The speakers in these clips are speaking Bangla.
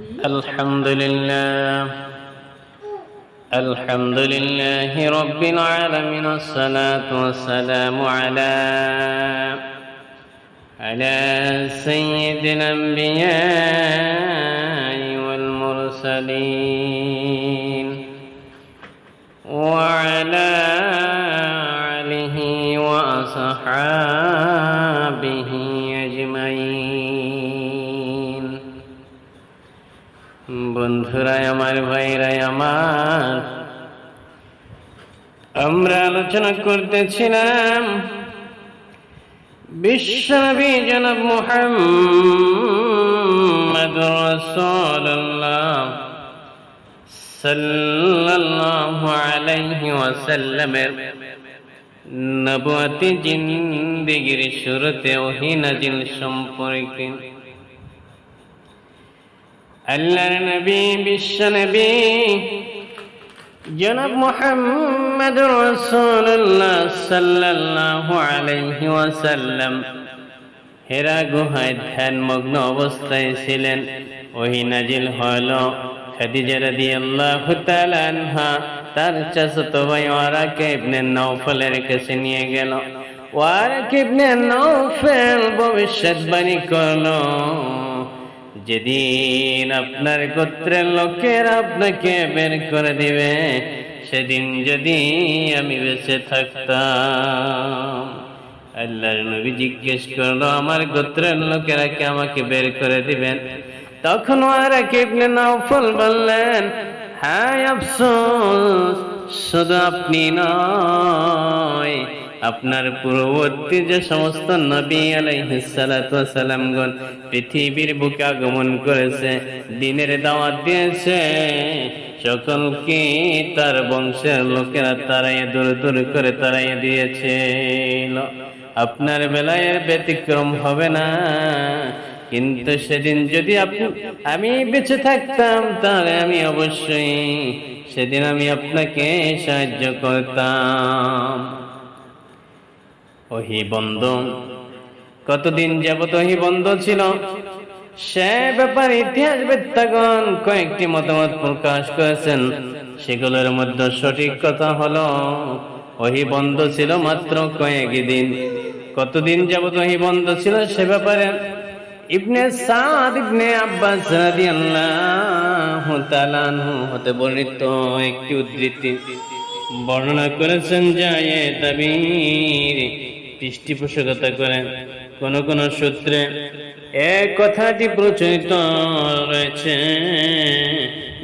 الحمد لله. الحمد لله رب العالمين. الصلاة والسلام على على سيد الأنبياء والمرسلين وعلى آله وأصحابه বন্ধুরাই, আমার ভাইরাই, আমার। আমরা আলোচনা করতেছিলাম বিশ্বনবী জনাব মুহাম্মদ রাসূলুল্লাহ জিন্দেগির শুরুতে ওহী সম্পর্কে আল্লাহর নবী, বিশ্ব নবী। জনাব মোহাম্মদ রসুল্লাহ সাল্লাল্লাহু আলাইহি ওয়াসাল্লাম হেরা গুহায় ধ্যানমগ্ন অবস্থায় ছিলেন। ওহি নাজিল হল খাদিজা রাদিয়াল্লাহু তাআলা আনহা, তার চাচাতো ভাই ওয়ারাকে ইবনে নওফলের কাছে নিয়ে গেল। ওয়ারাকে ইবনে নওফল ভবিষ্যৎবাণী করল। যেদিন আপনার গোত্রের লোকের আপনাকে বের করে দিবে, সেদিন যদি আমি বেঁচে থাকতাম। আল্লাহর নবী জিজ্ঞেস করল, আমার গোত্রের লোকেরা কি আমাকে বের করে দিবেন? তখন আর ইবনে নাওফল বললেন হ্যাঁ আফসোস, শুধু আপনি নয় আপনার পূর্ববর্তী যে সমস্ত নবী আলাইহিসালামগণ পৃথিবীর বুকে আগমন করেছে, দিনের দাওয়াত দিয়েছে, সকলকে তার বংশের লোকেরা তারাই দূর দূর করে তারাই দিয়েছে আপনার বেলায় ব্যতিক্রম হবে না। কিন্তু সেদিন যদি আপনি আমি বেঁচে থাকতাম, তাহলে আমি অবশ্যই সেদিন আমি আপনাকে সাহায্য করতাম। ওহি বন্ধ, কতদিন যাবত ওহি বন্ধ ছিল? সে ব্যাপারে ইতিহাস বেত্তাগণ কয়েকটি মতামত প্রকাশ করেছেন। সেগুলোর মধ্যে সঠিক কথা হলো, ওহি বন্ধ ছিল মাত্র কয়েক দিন কতদিন যাবত ওহি বন্ধ ছিল সে ব্যাপারে? ইবনে সাদ ইবনে আব্বাস রাদিয়াল্লাহু তাআলা হতে বর্ণিত একটি উদ্ধৃতি। বর্ণনা করেছেন যায় তাবির। পৃষ্ঠপোষকতা করেন কোন কোন সূত্রে এ কথাটি প্রচলিত রয়েছে।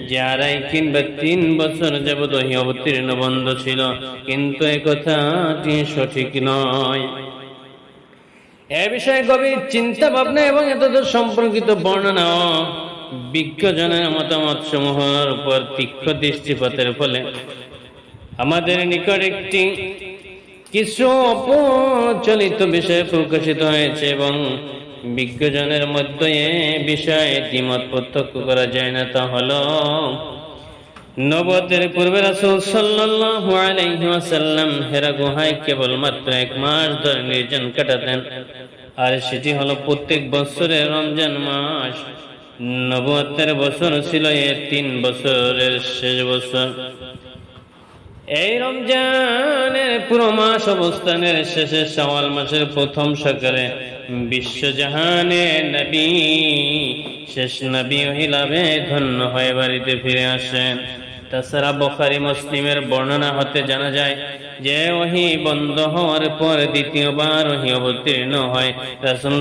যে আড়াই কিংবা তিন বছর যাবত অবতীর্ণ বন্ধ ছিল, কিন্তু এ কথাটি সঠিক নয়। এ বিষয়ে গভীর চিন্তা ভাবনা এবং এতদ সম্পর্কিত বর্ণনা বিজ্ঞজনের মতামত সমূহের উপর তীক্ষ্ণ দৃষ্টিপাতের ফলে আমাদের নিকট একটি কিছু অপচলিত বিষয় প্রকাশিত হয়েছে এবং বিজ্ঞজনের মধ্যে বিষয়ে দ্বিমত প্রত্যক্ষ করা যায় না। তা হলো নবতের পূর্বে রাসূল সাল্লাল্লাহু আলাইহি ওয়াসাল্লাম হেরা গুহায় কেবলমাত্র এক মাস ধরে নির্জন কাটাতেন। আর সেটি হলো প্রত্যেক বছরের রমজান মাস। নবতের বছর ছিল এ তিন বছরের শেষ বছর। এই রমজানের পুরো মাস অবস্থানের শেষে সওয়াল মাসের প্রথম সকালে বিশ্বজাহানে নবী, শেষ নবী হিলাবে ধন্য হয়ে বাড়িতে ফিরে আসেন। তাছাড়া বখারি মুসলিমের বর্ণনা হতে জানা যায় যে, ওহি বন্ধ হওয়ার পর দ্বিতীয়বার ওহি অবতীর্ণ হয়। রাসূল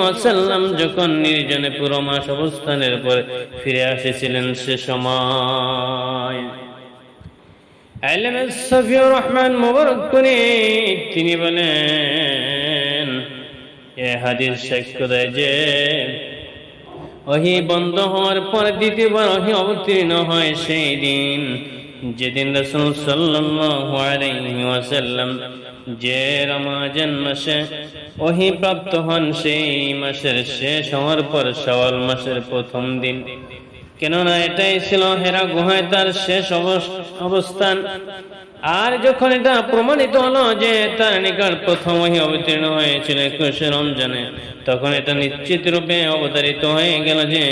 ওয়াসাল্লাম যখন নির্জনে পুরো মাস অবস্থানের পর ফিরে আসেছিলেন সে সময়। রহমান মোবারক করে তিনি বলেন, এ হাদিস যে, ওহি বন্ধ হওয়ার পর দ্বিতীয়বার ওহি অবতীর্ণ হয় সেই দিন, যেদিন রাসূল ওয়াসাল্লাম যে রমাজান মাসে ওহি প্রাপ্ত হন, সেই মাসের শেষ হওয়ার পর শাওয়াল মাসের প্রথম দিন। কেননা এটাই ছিল হেরা গুহায় তার শেষ অবস্থান। আর যখন এটা প্রমাণিত হলো যে তার নিকট প্রথম অবতীর্ণ হয়েছিল একুশে রমজানে, তখন এটা নিশ্চিত রূপে অবতারিত হয়ে গেল যে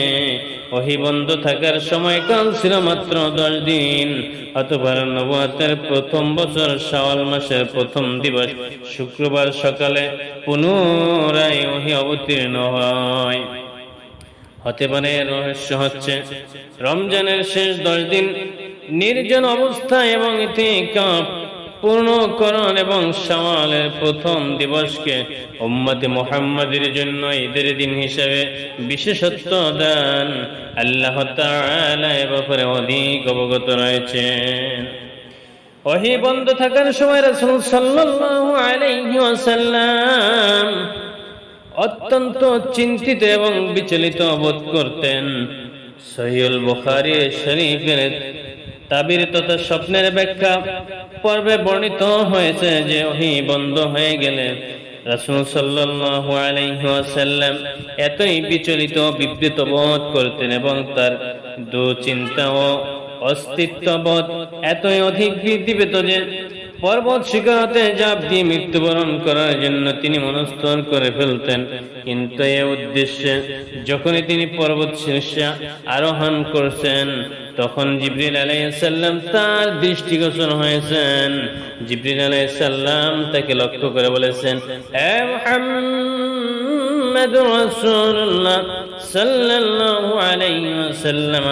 ওহি বন্ধ থাকার সময়কাল ছিল মাত্র দশ দিন অতবার নবাতের প্রথম বছর শাওয়াল মাসের প্রথম দিবস, শুক্রবার সকালে পুনরায় ওহি অবতীর্ণ হয়। হতে পারে রহস্য হচ্ছে, রমজানের শেষ দশ দিন নির্জন অবস্থা এবং ইতিকাপ পূর্ণকরণ এবং সওয়ালের প্রথম দিবসকে উম্মতে মোহাম্মদের জন্য ঈদের দিন হিসেবে বিশেষত্ব দেন। আল্লাহ তাআলা ব্যাপারে অধিক অবগত রয়েছেন। ওহি বন্ধ থাকার সময় রাসূল সাল্লাল্লাহু আলাইহি ওয়াসাল্লাম অত্যন্ত চিন্তিত এবং বিচলিত বোধ করতেন। সহিউল বুখারী শরীফের তাবির তথা স্বপ্নের ব্যাখ্যা পর্বে বর্ণিত হয়েছে যে ওহি বন্ধ হয়ে গেলে রাসূল সাল্লাল্লাহু আলাইহি ওয়াসাল্লাম এতই বিচলিত বিবৃত বোধ করতেন এবং তার দুচিন্তা ও অস্তিত্ববোধ এতই অধিক বৃদ্ধি পেত যে পর্বত শিখরতে জাপ দিয়ে মৃত্যুবরণ করার জন্য তিনি মনস্থর করে ফেলতেন। কিন্তু এ উদ্দেশ্যে যখনই তিনি পর্বত শীর্ষে আরোহণ করছেন, তখন জিবরিল আলাইসাল্লাম তার দৃষ্টিগোচর হয়েছেন। জিবরিল আলাইসাল্লাম তাকে লক্ষ্য করে বলেছেন সাল্লাল্লাহু আলাইহি ওয়াসাল্লাম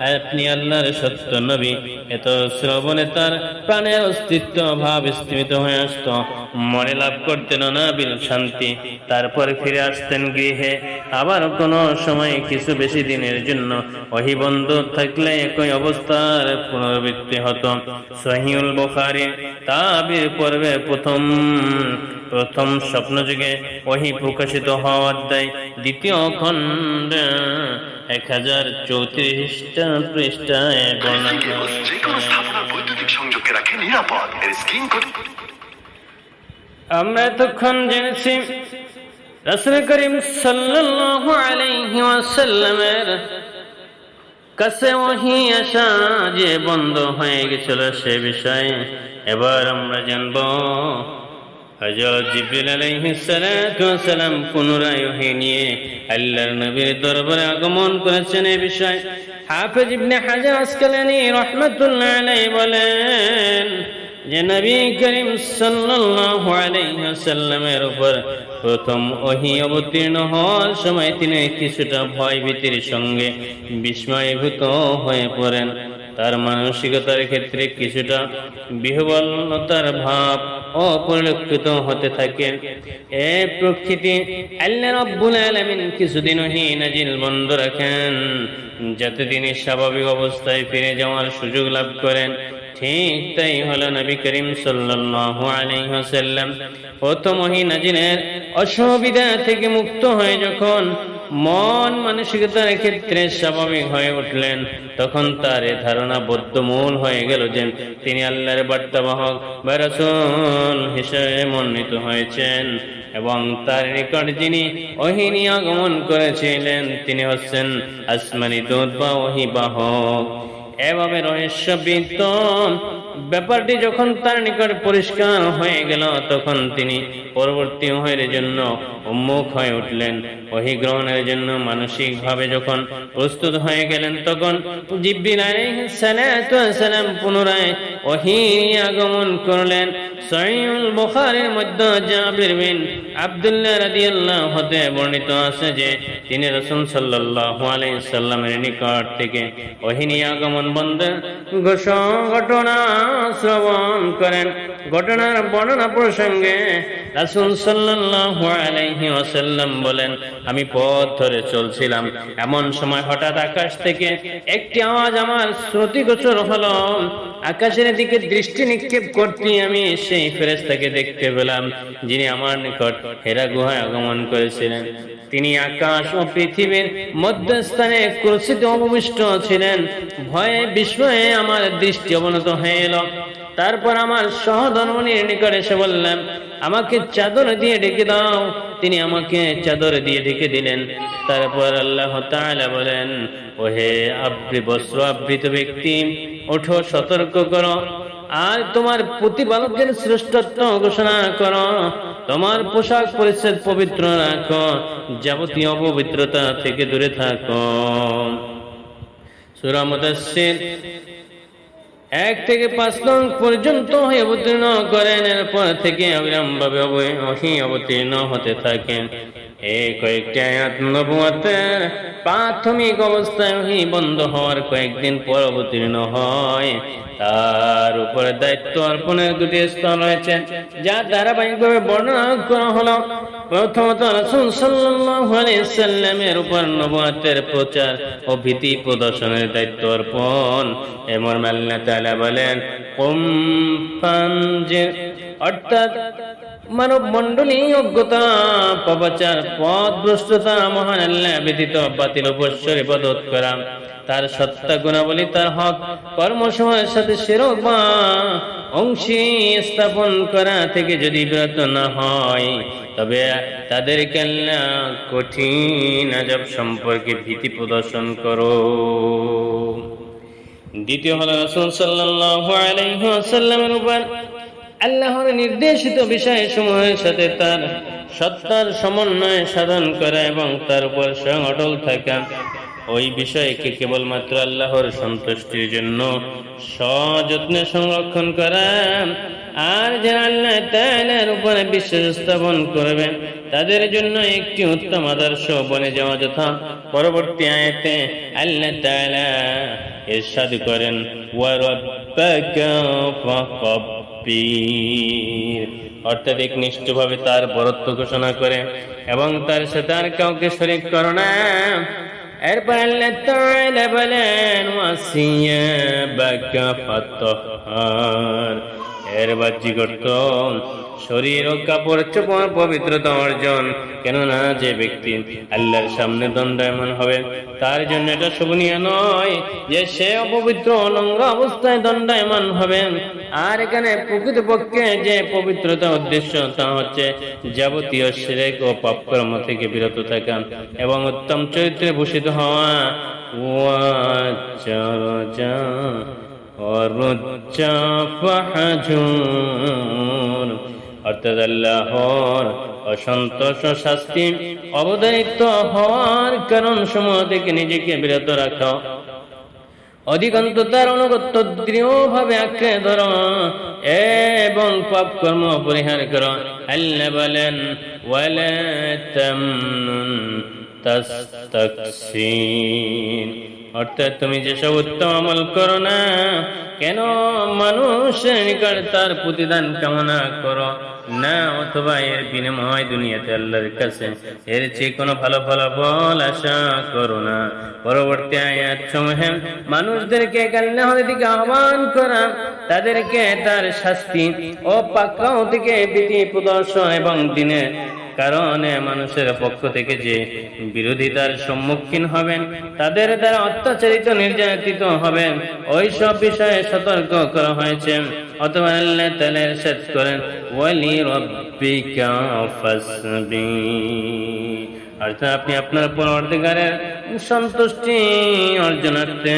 আপনি আল্লাহর সত্য নবী। এত শ্রবণে তার প্রাণের অস্তিত্ব ভাব স্থিমিত হয়ে আসত। মনে লাভ করতেন অনাবিল শান্তি। তারপর ফিরে আসতেন গৃহে। আবার কোন সময় কিছু বেশি দিনের জন্য ওহি বন্ধ থাকলে একই অবস্থার পুনরাবৃত্তি হতো। সহিউল বুখারী তাবির পর্বে প্রথম প্রথম স্বপ্ন যুগে ওহি প্রকাশিত হওয়ার দেয়। দ্বিতীয় খণ্ড এক হাজার চৌত্রিশটা পৃষ্ঠায় বর্ণনা যে কোনো স্থাপনার বৈদ্যুতিক সংযোগকে রাখে নিরাপদ। এর স্ক্রিন আমরা এতক্ষণ জেনেছি রাসূল করিম সাল্লাল্লাহু আলাইহি ওয়াসাল্লামের কাছে ওহি আসা যে বন্ধ হয়ে গেছিল সে বিষয়ে। এবার আমরা জানব হযরত জিবরিল আলাইহিস সালাতু পুনরায় ওহি নিয়ে আল্লাহর নবীর দরবারে আগমন করেছেন এই বিষয়ে। হাফেজ ইবনে হাজার আসকালানি রাহমাতুল্লাহ আলাইহি বলেন যে নবী করিম সাল্লাল্লাহু আলাইহি ওয়াসাল্লামের উপর প্রথম ওহি অবতীর্ণ হওয়ার সময় তিনি কিছুটা ভয় ভীতির সঙ্গে বিস্ময়ভূত হয়ে পড়েন। তার মানসিকতার ক্ষেত্রে কিছুটা বিহবলতার ভাব অপরিলক্ষিত হতে থাকে। এ প্রকৃতি আল্লাহ রব্বুল আলামিন কিছুদিন নাজিল বন্ধ রাখেন। যাতে তিনি স্বাভাবিক অবস্থায় ফিরে যাওয়ার সুযোগ লাভ করেন। ঠিক তাই হলো নবী করিম সাল্লাল্লাহু আলাইহি ওয়াসাল্লাম প্রথম নাজিলের অসুবিধা থেকে মুক্ত হয়ে যখন মন মানসিকতার ক্ষেত্রে স্বাভাবিক হয়ে উঠলেন। তখন তার এ ধারণা বদ্ধমূল হয়ে গেল যে তিনি আল্লাহর বার্তাবাহক বা হিসেবে মনোনীত হয়েছেন এবং তার নিকট যিনি ওহিনী আগমন করেছিলেন, তিনি হচ্ছেন আসমানি দূত বা ওহি বাহক এভাবে রহস্যবৃত্ত ব্যাপারটি যখন তার নিকট পরিষ্কার হয়ে গেল, তখন তিনি পরবর্তী ওহের জন্য উন্মুখ হয়ে উঠলেন। ওহি গ্রহণের জন্য মানসিক ভাবে যখন প্রস্তুত হয়ে গেলেন, তখন পুনরায় ওহি আগমন করলেন। জাবির বিন আব্দুল্লাহ রাদিয়াল্লাহু হতে বর্ণিত আছে যে, তিনি রাসূল নিকট থেকে আগমন বন্ধের ঘটনা শ্রবণ করেন। ঘটনার বর্ণনা প্রসঙ্গে রাসূল সাল্লাল্লাহু আলাইহি ওয়াসাল্লাম বলেন, আমি পথ ধরে চলছিলাম। এমন সময় হঠাৎ আকাশ থেকে একটি আওয়াজ আমার শ্রুতিগোচর হলো। আকাশের দিকে দৃষ্টি নিক্ষেপ করতে আমি সেই ফেরেশতাকে দেখতে পেলাম, যিনি আমার নিকট হেরা গুহায় আগমন করেছিলেন। তিনি আকাশ ও পৃথিবীর মধ্যস্থানে ক্রুশিত অববিষ্ট ছিলেন। ভয়ে, বিস্ময়ে আমার দৃষ্টি অবনত হয়ে এলো তারপর আমার সহধর্মণীর নিকট এসে বললাম আমাকে চাদর দিয়ে ঢেকে দাও। তিনি আমাকে চাদর দিয়ে ঢেকে দিলেন। তারপর আল্লাহ বলেন, ওহে আবৃ বস্ত্র আবৃত ব্যক্তি, ওঠো, সতর্ক করো। আর তোমার প্রতিপালকের শ্রেষ্ঠত্ব ঘোষণা করো। তোমার পোশাক পরিচ্ছেদ পবিত্র রাখো। যাবতীয় অপবিত্রতা থেকে দূরে থাকো। সূরা মুদাসসির এক থেকে পাঁচ নং পর্যন্ত অবতীর্ণ করেন। এরপর থেকে অবিরাম ভাবে ওহি অবতীর্ণ হতে থাকেন। এই কয়েকটি আয়াত প্রাথমিক অবস্থায় বন্ধ হওয়ার কয়েকদিন পর অবতীর্ণ হয়। তার উপরে দায়িত্ব অর্পণের দুটি স্তর রয়েছে, যা ধারাবাহিকভাবে বর্ণনা করা হলো। প্রথমত রাসূল সাল্লামের উপর নবুয়াতের প্রচার ও ভীতি প্রদর্শনের দায়িত্ব অর্পণ। এমন আল্লাহ বলেন, কুম অর্থাৎ মানব মন্ডলী অজ্ঞতা পবাচার পথ ভ্রষ্টতা মহান আল্লাহ ব্যতীত বাতিল উপস্বরে বদত করা। তার সত্তা গুণাবলী, তার হক কর্মসময়ের সাথে সেরক বা অংশী স্থাপন করা থেকে যদি বিরত না হয়, তবে তাদেরকে আল্লাহ কঠিন আজব সম্পর্কে ভীতি প্রদর্শন করো। দ্বিতীয় হলো রাসূল সাল্লাল্লাহু আলাইহি ওয়াসাল্লামের উপর আল্লাহর নির্দেশিত বিষয় সমূহের সাথে তার সত্তার সমন্বয় সাধন করা এবং তার উপর স্বয়ং অটল থাকা। ওই বিষয়কে কেবলমাত্র আল্লাহর সন্তুষ্টির জন্য সযত্নে সংরক্ষণ করা। আর যারা আল্লাহ তাআলার উপরে বিশ্বাস স্থাপন করবে, তাদের জন্য একটি উত্তম আদর্শ বনে যাওয়া যথা। পরবর্তী আয়াতে আল্লাহ তাআলা ইরশাদ করেন, ওয়া রাব্বাকা ফাকাব্বির অর্থাৎ একনিষ্ঠভাবে তার বরত্ব ঘোষণা করে এবং তার সাথে আর কাউকে শরীক করো না। এরপর আল্লাহ তাআলা বলেন, ওয়াসিয়াবাকা ফাতাহহার এর বাহ্যিক অর্থ শরীর ও কাপড় চোপড় পবিত্রতা অর্জন। কেননা যে ব্যক্তি আল্লাহর সামনে দণ্ডায়মান হবে, তার জন্য এটা শোভনীয় নয় যে সে অপবিত্র অনঙ্গ অবস্থায় দণ্ডায়মান হবে। আর এখানে প্রকৃতপক্ষে যে পবিত্রতা উদ্দেশ্য তা হচ্ছে যাবতীয় শিরেক ও পাপকর্ম থেকে বিরত থাকা এবং উত্তম চরিত্রে ভূষিত হওয়া। অর্থাৎ অসন্তোষ শাস্তি হওয়ার কারণ সমূহ থেকে নিজেকে বিরত রাখা। অধিকান্ত তার অনুগত্য দৃঢ়ভাবে আঁকড়ে ধর এবং পাপ কর্ম পরিহার কর। আল্লাহ বলেন ওয়ালা অর্থাৎ তুমি যেসব উত্তম আমল করো না, কেন মানুষের নিকট তার প্রতিদান কামনা করো না? অথবা এর বিনিময় দুনিয়াতে আল্লাহর কাছে এর চেয়ে কোনো ভালো ফলাফল আশা করো না। পরবর্তী আয়াত সমূহে মানুষদেরকে আল্লাহর দিকে আহ্বান করা, তাদেরকে তার শাস্তি ও পাকড়াও থেকে বিধি প্রদর্শন এবং দিনের কারণে মানুষের পক্ষ থেকে যে বিরোধিতার সম্মুখীন হবেন, তাদের দ্বারা অত্যাচারিত, নির্যাতিত হবেন ওই সব বিষয়ে সতর্ক করা হয়েছে। অথবা করেন অর্থাৎ আপনি আপনার পরবর্তীকারের সন্তুষ্টি অর্জনার্থে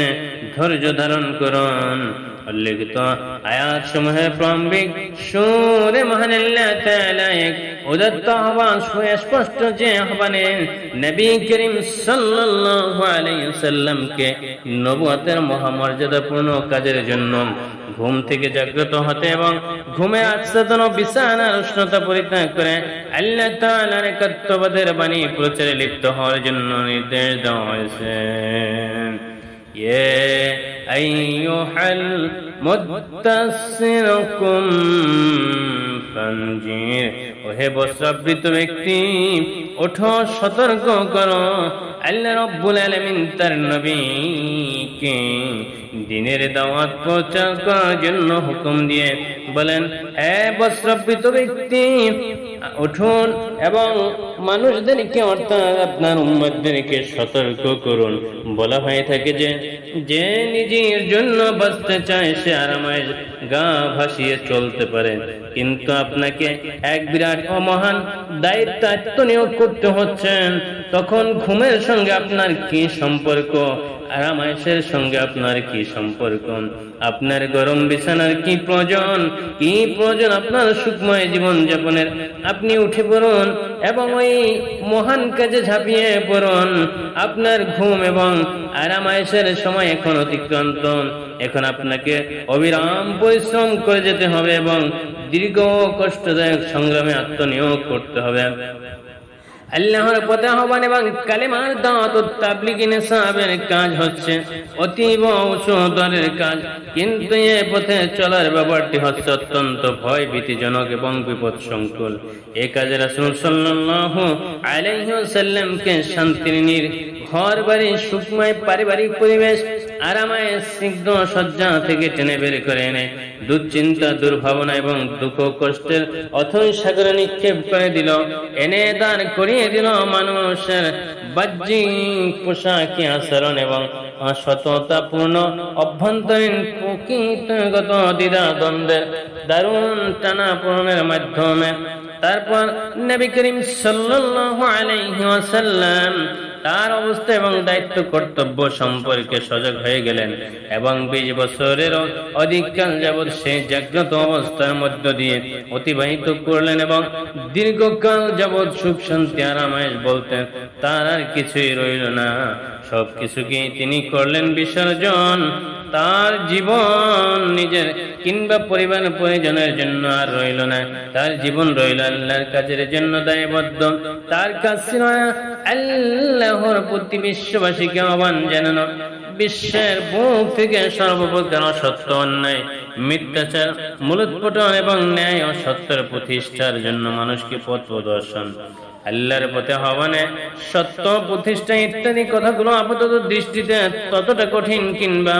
ধৈর্য ধারণ করুন। উল্লেখিত আয়াত সমূহের প্রারম্ভিক সুরে মহান আল্লাহ তাআলা এক উদাত্ত আহ্বান সুস্পষ্ট যে আহ্বানে নবী করিম সাল্লাল্লাহু আলাইহি সাল্লামকে নবুয়তের মহামর্যাদাপূর্ণ কাজের জন্য ঘুম থেকে জাগ্রত হতে এবং ঘুমে আচ্ছাদন ও বিছানার উষ্ণতা পরিত্যাগ করে, আল্লাহ তাআলার কর্তব্যের বাণী প্রচারে লিপ্ত হওয়ার জন্য নির্দেশ দেওয়া হয়েছে। ইয়ে আইয়ুহাল মুত্তাসিরকুম ফানজির। ওহে বস্ত্রাবৃত ব্যক্তি, ওঠো, সতর্ক করো। আল্লাহ রব্বুল আলামিন তার নবীকে দিনের দাওয়াত করার জন্য হুকুম দিয়ে বলেন, হে বস্ত্রাবৃত ব্যক্তি, উঠুন এবং মানুষদেরকে অর্থাৎ আপনার উম্মতদেরকে সতর্ক করুন। বলা হয়ে থাকে যে যে নিজের জন্য বাঁচতে চায়, সে আরামায় গা ভাসিয়ে চলতে পারে। কিন্তু আপনাকে এক বিরাট ও মহান দায়িত্ব আত্মনিয়োগ করতে হচ্ছেন তখন ঘুমের সঙ্গে আপনার কি সম্পর্ক? আরামায়েশের সঙ্গে আপনার কি সম্পর্ক? আপনার গরম বিছানার কি প্রয়োজন? কি প্রয়োজন আপনার সুখময় জীবন যাপনের আপনি উঠে পড়ুন এবং ওই মহান কাজে ঝাঁপিয়ে পড়ুন। আপনার ঘুম এবং আরামায়েশের সময় এখন অতিক্রান্ত। এখন আপনাকে অবিরাম পরিশ্রম করে যেতে হবে এবং দীর্ঘ কষ্টদায়ক সংগ্রামে আত্মনিয়োগ করতে হবে। আল্লাহর পথে আহ্বান এবং কালেমার দাওয়াত ও তাবলিগি নিসাবের কাজ হচ্ছে অতীব উঁচু কাজ। কিন্তু এ পথে চলার ব্যাপারটি হচ্ছে অত্যন্ত ভয় ভীতিজনক এবং বিপদ সংকুল এ কাজে রাসূল সাল্লাল্লাহু আলাইহি ওয়াসাল্লামকে শান্তির নির ঘর বাড়ি সুখময় পারিবারিক পরিবেশ আরামায় স্নিগ্ধ সজ্জা থেকে টেনে বের করে এনে দুশ্চিন্তা, দুর্ভাবনা এবং দুঃখ কষ্টের অথই সাগরে নিক্ষেপ করে দিল। এনে দাঁড় করিয়ে দিল মানুষের বাহ্যিক পোশাকি আচরণ এবং সততাপূর্ণ অভ্যন্তরীণ প্রকৃতগত দ্বিধা দ্বন্দ্বের দারুণ টানা পূরণের মাধ্যমে। তারপর নবী করিম সাল্লাল্লাহু আলাইহি ওয়াসাল্লাম তার অবস্থা এবং দায়িত্ব কর্তব্য সম্পর্কে সজাগ হয়ে গেলেন এবং বিশ বছরের অধিককাল যাবৎ সেই জাগ্রত অবস্থার মধ্য দিয়ে অতিবাহিত করলেন এবং দীর্ঘকাল যাবৎ সুখ শান্তি আরামায়েশ বলতেন, তার আর কিছুই রইল না। সব কিছুকেই তিনি করলেন বিসর্জন। তার জীবন নিজের কিংবা পরিবার পরিজনের জন্য আর রইল না। তার জীবন রইল আল্লাহর কাজের জন্য দায়বদ্ধ। তার কাজ ছিল আল্লাহর প্রতি বিশ্ববাসীকে আহ্বান জানানো, বিশ্বের বুক থেকে সর্বপ্রকার সত্য অন্যায়, মিথ্যাচার, মূলোৎপটন এবং ন্যায় ও সত্যের প্রতিষ্ঠার জন্য মানুষকে পথ প্রদর্শন। আল্লাহর পথে আহ্বানে সত্য, প্রতিষ্ঠা ইত্যাদি কথাগুলো আপাতত দৃষ্টিতে ততটা কঠিন কিংবা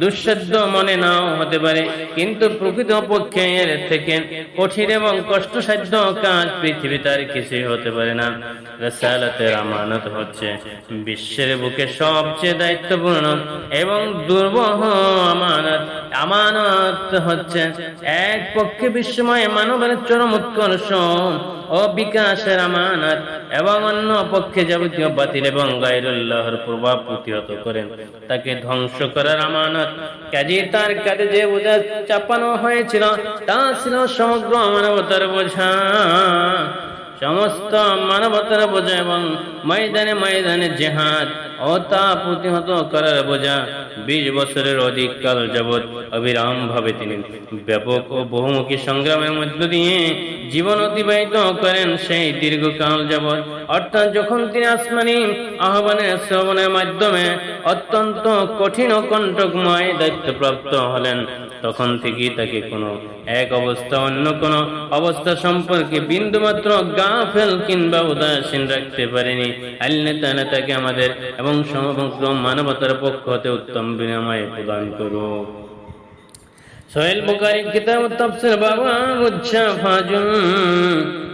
দুঃসাধ্য মনে নাও হতে পারে। কিন্তু প্রকৃত পক্ষে এর থেকে কঠিন এবং কষ্টসাধ্য কাজ পৃথিবীতে আর কিছুই হতে পারে না। রেসালাতের আমানত হচ্ছে বিশ্বের বুকে সবচেয়ে দায়িত্বপূর্ণ এবং দুর্বহ আমানত। আমানত হচ্ছে এক পক্ষে বিশ্বময় মানবের চরম উৎকর্ষ। ও বিকাশের আমানত এবং অন্য পক্ষে যাবতীয় বাতিল এবং গায়রুল্লাহর প্রভাব প্রতিহত করেন। তাকে ধ্বংস করার আমানত কাজে তার কাজে যে বোঝা চাপানো হয়েছিল, তা ছিল সমগ্র মানবতার বোঝা। সমস্ত মানবতার বোঝা এবং ময়দানে ময়দানে জেহাদ ও তা প্রতিহত করার বোঝা বিশ বছরের অধিক কাল যাবৎ অবিরাম ভাবে তিনি ব্যাপক ও বহুমুখী সংগ্রামের মধ্য দিয়ে জীবন অতিবাহিত করেন সেই দীর্ঘকাল যাবৎ। অর্থাৎ যখন তিনি আসমানি আহ্বানের শ্রবণের মাধ্যমে অত্যন্ত কঠিন ও কণ্টকময় দায়িত্বপ্রাপ্ত হলেন, তখন থেকেই তাকে কোনো এক অবস্থা অন্য কোন অবস্থা সম্পর্কে বিন্দুমাত্র গাফেল কিংবা উদাসীন রাখতে পারেনি। আল্লাহ তাকে আমাদের এবং সমগ্র মানবতার পক্ষ হতে উত্তম বিনিময় প্রদান করুক সোহেল বুকারি কিতাব তফসিল বাবা উচ্ছা ফাজুল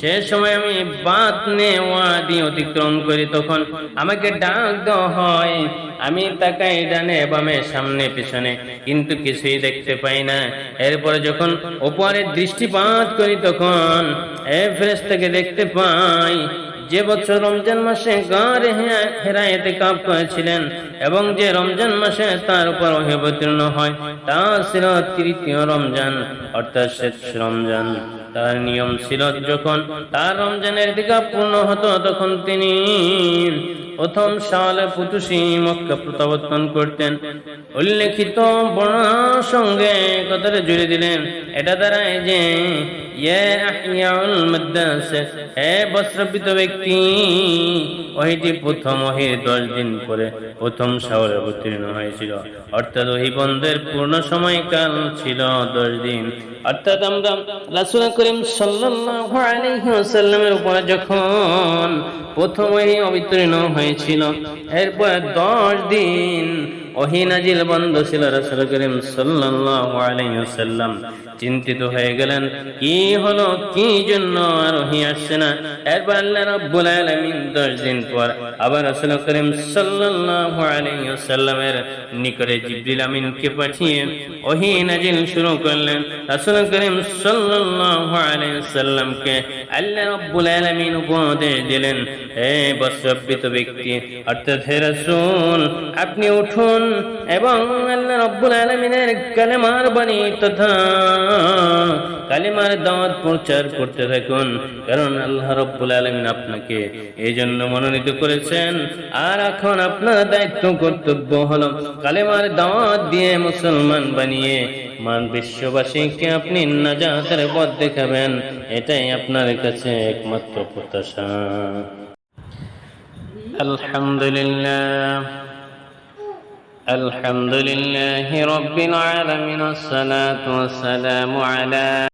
সে সময় আমি বাত ওয়াদি অতিক্রম করি তখন আমাকে ডাক দেওয়া হয়। আমি তাকাই ডানে বামে সামনে পিছনে, কিন্তু কিছুই দেখতে পাই না। এরপরে যখন ওপরে দৃষ্টিপাত করি তখন এ ফেরেশতাকে দেখতে পাই যে বছর রমজান মাসে গাঁরে হেরায়েতে কাপ করেছিলেন এবং যে রমজান মাসে তার উপর অবতীর্ণ হয়, তা ছিল তৃতীয় রমজান, অর্থাৎ শেষ রমজান। তার নিয়ম ছিল যখন তার রমজানের দিকা পূর্ণ হতো তখন তিনি প্রথম সালে পুতুষি মক্কা প্রত্যাবর্তন করতেন। উল্লেখিত বর্ণার সঙ্গে কথাটা জুড়ে দিলেন। এটা দ্বারাই যে ব্যক্তি প্রথম দশ দিন পরে প্রথম হয়েছিল। অর্থাৎ পূর্ণ সময়কাল ছিল দশ দিন। অর্থাৎ আমরা করিম সাল্লাল্লাহু আলাইহি উপরে যখন প্রথম ওহি অবতীর্ণ হয়েছিল, এরপর দশ দিন ওহি বন্ধ ছিল রাসূল করিম সাল্লাল্লাহু আলাইহি চিন্তিত হয়ে গেলেন, কি হলো? কি জন্য আর ওহি আসছে না? এরপর আল্লাহ রাব্বুল আলামিন 10 দিন পর আবার রাসূল করিম সাল্লাল্লাহু আলাইহি ওয়াসাল্লামের নিকটে জিবরিল আমিনকে পাঠিয়ে ওহি নাজিল শুরু করলেন। রাসূল করিম সাল্লাল্লাহু আলাইহি ওয়াসাল্লামকে আল্লাহ রাব্বুল আলামিন উপদেশ দিলেন, হে বস্ত্রবৃত ব্যক্তি, অর্থাৎ হে রাসূল, আপনি উঠুন এবং আল্লাহ রাব্বুল আলামিনের কালেমার বাণী তথা কালেমার দাওয়াত প্রচার করতে থাকুন, কারণ আল্লাহ রাব্বুল আলামিন আপনাকে এই জন্য মনোনীত করেছেন। আর এখন আপনার দায়িত্ব, কর্তব্য হলো কালেমার দাওয়াত দিয়ে মুসলমান বানিয়ে মান বিশ্ববাসীকে আপনি নাজাতের পথ দেখাবেন। এটাই আপনার কাছে একমাত্র প্রত্যাশা। আলহামদুলিল্লাহ। الحمد لله رب العالمين الصلاة والسلام على